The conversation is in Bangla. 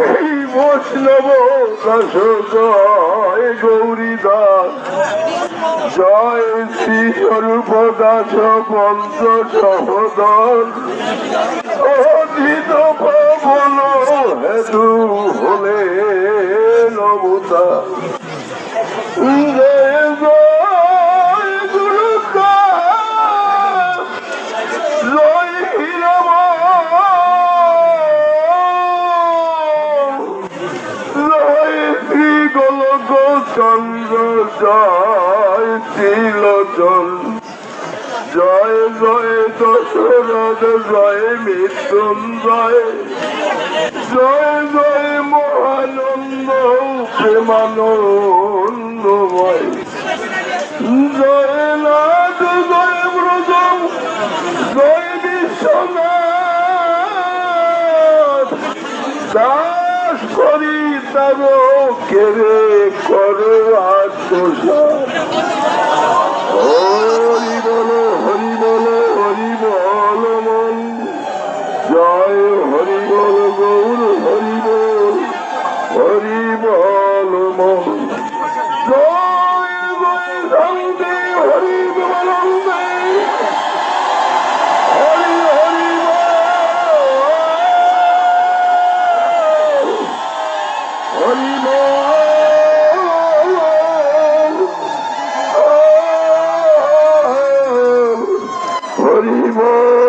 শ্রী বৈষ্ণব দাস জয় গৌরী দাস জয় শ্রী স্বরূপ দাস পঞ্চ সহদর। অজিত পবন হেতু হলে নমতা গোলক চন্দ্র জয় শ্রীলোচন জয় জয় দশরথ জয় মৃত্যুঞ্জয় জয় জয় মহানন্দ প্রেমানন্দময় জয় নাথ জয় ব্রজ জয় বিশ্বনাথ করি তব কেড়ে করো আত্মসাত বল